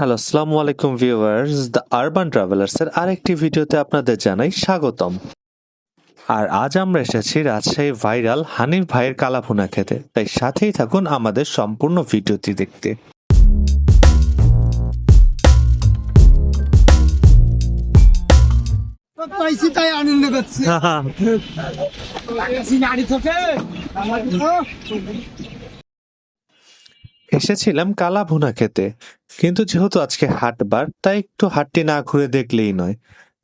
Hello আসসালামু আলাইকুম viewers the urban ট্রাভেলার্সের আরেকটি ভিডিওতে আপনাদের জানাই স্বাগতম। আর আজ আমরা এসেছি রাজশাহী ভাইরাল হানিফ ভাইয়ের কালাভুনা খেতে। তাই সাথেই থাকুন আমাদের সম্পূর্ণ ভিডিওটি দেখতে। পাইছি তাই আনন্দ করছি। নারী কালা ভুনা খেতে। কিন্তু যেহেতু আজকে হাটবার, তাই একটু হাটটি না ঘুরে দেখলেই নয়।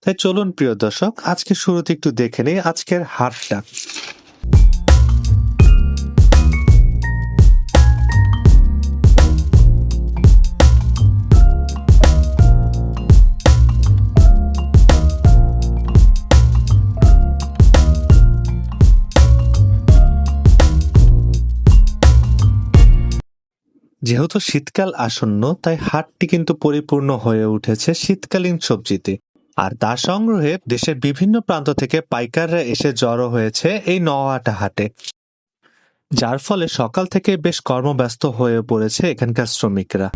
তাই চলুন প্রিয় দর্শক আজকে শুরুতে একটু দেখে নেই আজকের হাটটা। যেহেতু শীতকাল আসন্ন, তাই হাটটি কিন্তু পরিপূর্ণ হয়ে উঠেছে শীতকালীন সবজিতে। আর তা সংগ্রহে দেশের বিভিন্ন প্রান্ত থেকে পাইকাররা এসে জড়ো হয়েছে এই নওয়াটা হাটে। যার ফলে সকাল থেকে বেশ কর্মব্যস্ত হয়ে পড়েছে এখানকার শ্রমিকরা।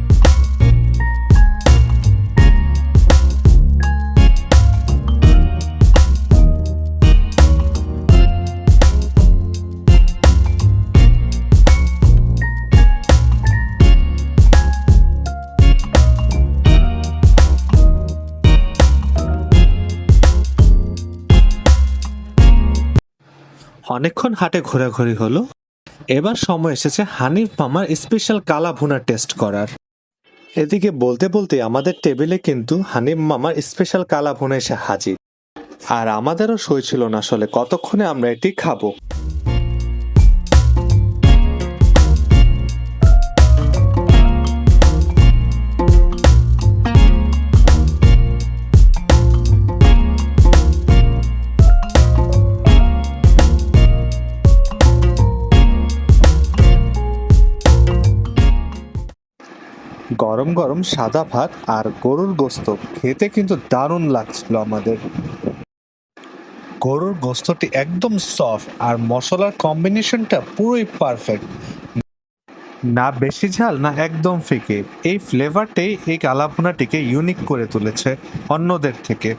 অনেকক্ষণ হাটে ঘোরাঘুরি হলো। এবার সময় এসেছে হানিফ মামার স্পেশাল কালা ভুনা টেস্ট করার। এদিকে বলতে বলতে আমাদের টেবিলে কিন্তু হানিফ মামার স্পেশাল কালা ভুনা এসে হাজির। আর আমাদেরও সই ছিল না আসলে, কতক্ষণে আমরা এটি খাব? গরম গরম সাদা ভাত আর গরুর গোস্ত। খেতে কিন্তু দারুণ লাগছিল আমাদের। গরুর গোস্তটি একদম সফট আর মশলার কম্বিনেশনটা পুরোই পারফেক্ট না বেশি ঝাল, না একদম ফিকে। এই ফ্লেভারটাই এই কালাভুনাটিকে ইউনিক করে তুলেছে অন্যদের থেকে।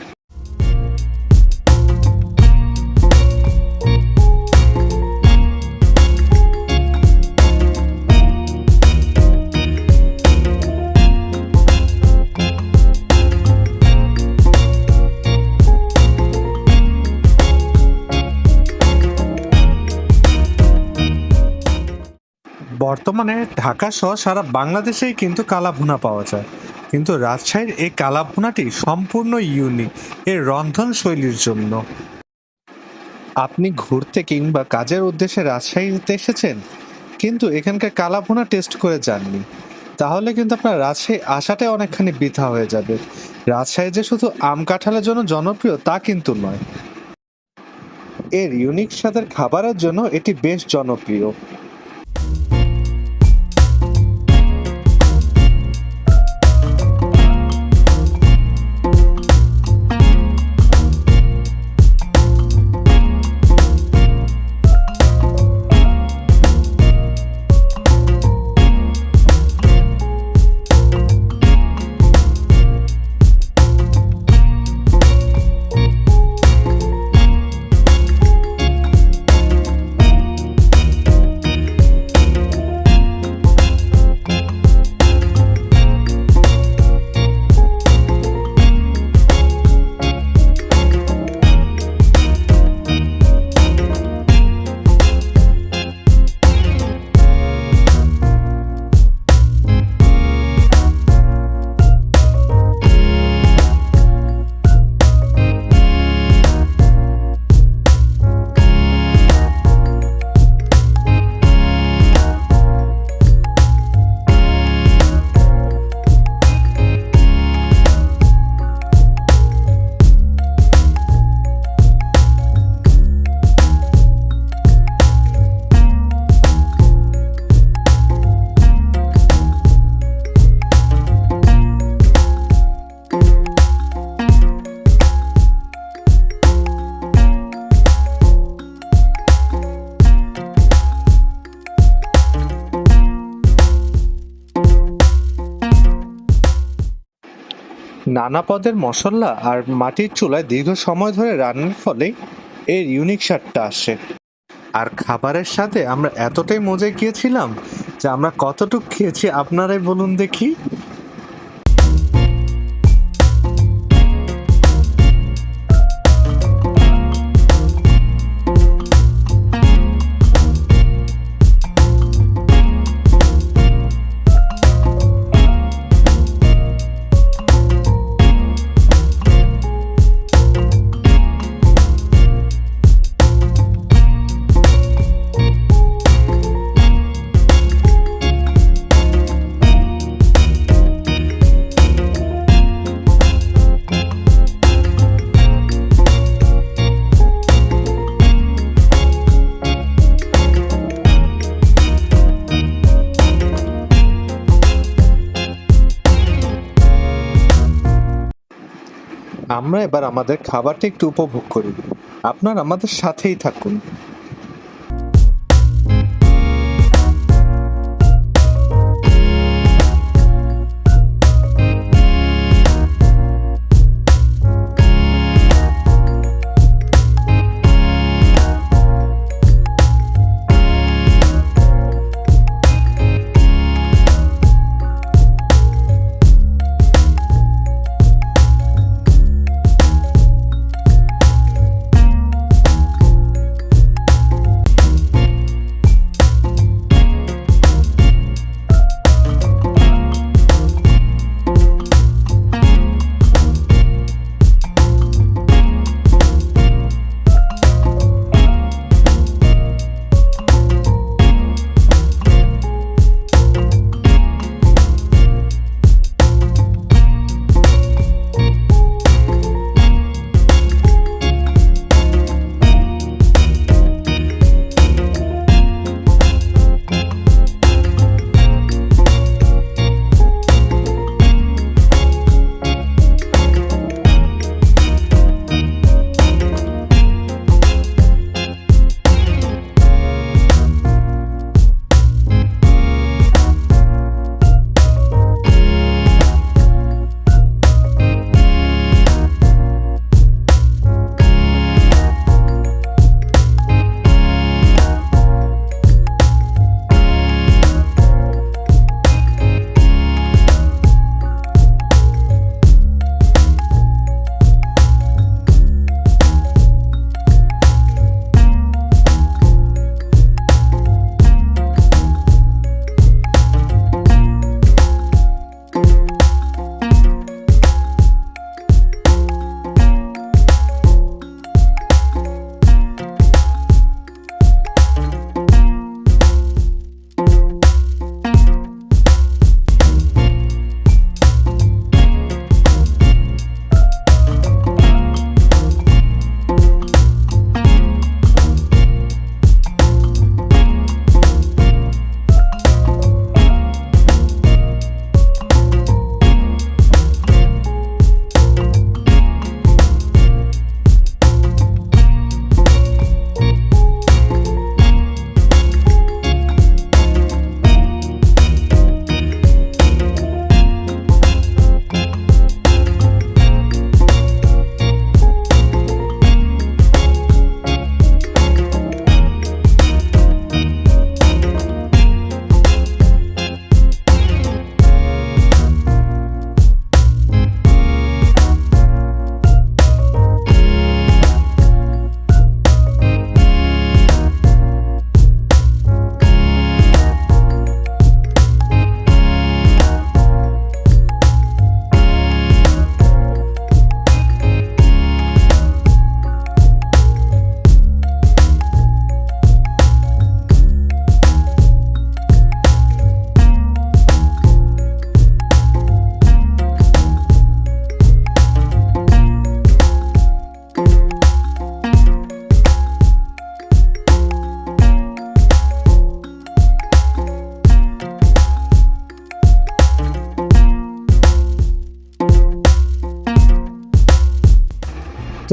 বর্তমানে ঢাকা সহ সারা বাংলাদেশেই কিন্তু কালাভুনা পাওয়া যায়। কিন্তু রাজশাহীর এই কালাভুনাটি সম্পূর্ণ ইউনিক এর রন্ধন শৈলীর জন্য। আপনি ঘুরতে কিংবা কাজের উদ্দেশ্যে রাজশাহীতে এসেছেন, কিন্তু এখানকার কালাভুনা টেস্ট করে যাননি। তাহলে কিন্তু আপনার রাজশাহী আসাটাই অনেকখানি বৃথা হয়ে যাবে। রাজশাহী যে শুধু আম কাঁঠালের জন্য জনপ্রিয়, তা কিন্তু নয়। এর ইউনিক স্বাদের খাবারের জন্য এটি বেশ জনপ্রিয়। নানা পদের মশলা আর মাটির চুলায় দীর্ঘ সময় ধরে রান্নার ফলে এর ইউনিক স্বাদটা আসে। আর খাবারের সাথে আমরা এতটাই মজায় গিয়েছিলাম যে আমরা কতটুক খেয়েছি, আপনারাই বলুন দেখি। আমরা এবার আমাদের খাবারটা একটু উপভোগ করি। আপনার আমাদের সাথেই থাকুন।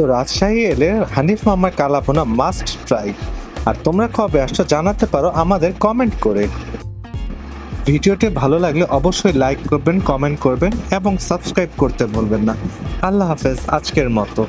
রাজশাহী এলে হানিফ মামার কালাপোনা মাস্ট ট্রাই আর তোমরা কবে আসছো জানাতে পারো আমাদের কমেন্ট করে। ভিডিওটি ভালো লাগলে অবশ্যই লাইক করবেন কমেন্ট করবেন এবং সাবস্ক্রাইব করতে ভুলবেন না। আল্লাহ হাফেজ, আজকের মতো।